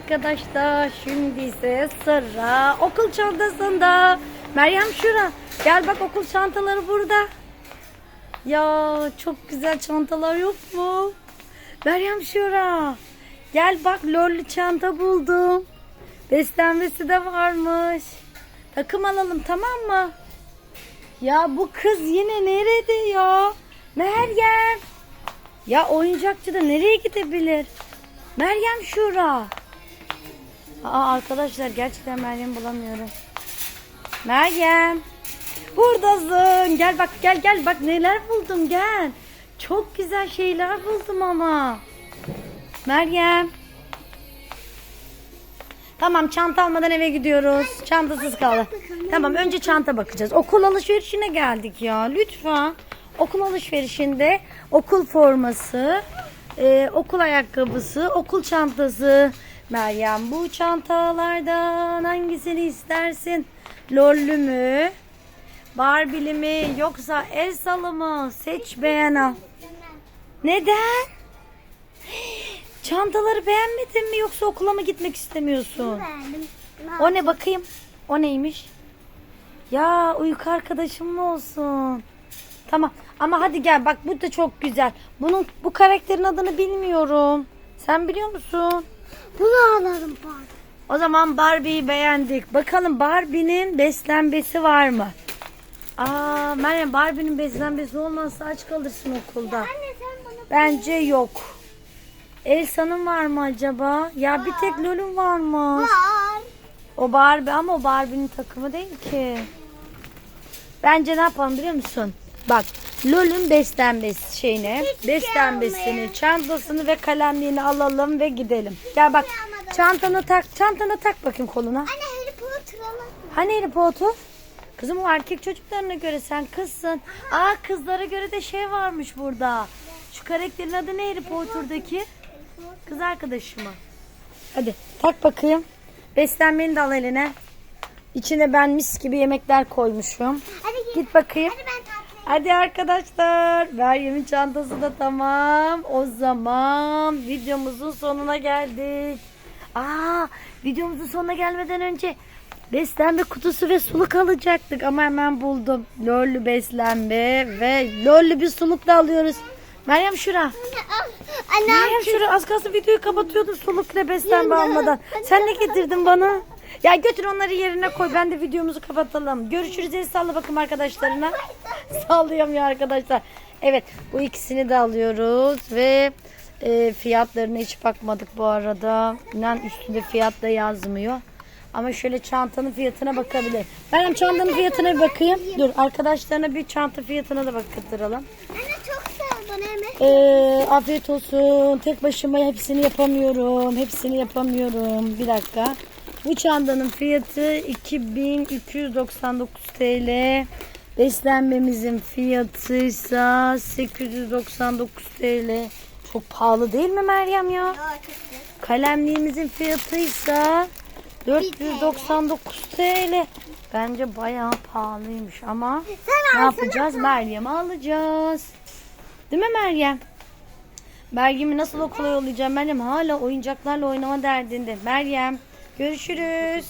arkadaşlar. Şimdi ise sıra okul çantasında. Meryem şura. Gel bak okul çantaları burada. Ya çok güzel çantalar yok mu? Meryem şura. Gel bak lollu çanta buldum. Beslenmesi de varmış. Takım alalım tamam mı? Ya bu kız yine nerede ya? Meryem. Ya oyuncakçı da nereye gidebilir? Meryem Şura. Aa arkadaşlar gerçekten Meryem bulamıyorum. Meryem. Buradasın. Gel bak gel gel bak neler buldum gel. Çok güzel şeyler buldum ama. Meryem. Tamam çanta almadan eve gidiyoruz. Çantasız kaldı. Tamam önce çanta bakacağız. Okul alışverişine geldik ya lütfen. Okul alışverişinde okul forması, e, okul ayakkabısı, okul çantası. Meryem bu çantalardan hangisini istersin? Lollü mü? Barbie'li mi yoksa el salı mı? Seç beğen al. Neden? Çantaları beğenmedin mi yoksa okula mı gitmek istemiyorsun? Beğendim. O ne bakayım? O neymiş? Ya uyku arkadaşım mı olsun? Tamam ama hadi gel bak bu da çok güzel. Bunun bu karakterin adını bilmiyorum. Sen biliyor musun? Bunu alalım bari. O zaman Barbie'yi beğendik. Bakalım Barbie'nin beslenmesi var mı? Aa Meryem Barbie'nin beslenmesi olmazsa aç kalırsın okulda. Anne sen bana Bence yok. Elsa'nın var mı acaba? Ya bir tek Lol'un var mı? var. O Barbie ama o Barbie'nin takımı değil ki. Bence ne yapalım biliyor musun? Bak Lol'ün beslenmesi şeyine, beslenmesini, çantasını ve kalemliğini alalım ve gidelim. Gel bak çantanı tak, çantanı tak bakayım koluna. Anne Harry Potter alalım. Hani Harry Potter? Kızım o erkek çocuklarına göre sen kızsın. Aa kızlara göre de şey varmış burada. Şu karakterin adı ne Harry Potter'daki? Kız arkadaşı mı? Hadi tak bakayım. Beslenmeni de al eline. İçine ben mis gibi yemekler koymuşum. Hadi git. Git bakayım. Hadi ben. Hadi arkadaşlar. Meryem'in çantası da tamam. O zaman videomuzun sonuna geldik. Aa, videomuzun sonuna gelmeden önce beslenme kutusu ve suluk alacaktık ama hemen buldum. Lollü beslenme ve lollü bir suluk da alıyoruz. Meryem şura. Anne. Meryem şura az kalsın videoyu kapatıyordum suluk ile beslenme almadan. Sen ne getirdin bana? Ya götür onları yerine koy. Ben de videomuzu kapatalım. Görüşürüz. El salla bakın arkadaşlarına. Sallıyorum ya arkadaşlar. Evet bu ikisini de alıyoruz ve e, fiyatlarına hiç bakmadık bu arada. İnan üstünde fiyat da yazmıyor. Ama şöyle çantanın fiyatına bakabilir. Ben çantanın fiyatına bir bakayım. Dur arkadaşlarına bir çanta fiyatına da bakıttıralım. Anne çok sev bana yemek. Ee, afiyet olsun. Tek başıma hepsini yapamıyorum. Hepsini yapamıyorum. Bir dakika. Bu çantanın fiyatı 2299 TL. Beslenmemizin fiyatı ise 899 TL. Çok pahalı değil mi Meryem ya? Kalemliğimizin fiyatı ise 499 TL. Bence bayağı pahalıymış ama Sen ne yapacağız? Meryem'i alacağız. Değil mi Meryem? Meryem'i nasıl okula yollayacağım? Meryem hala oyuncaklarla oynama derdinde. Meryem görüşürüz.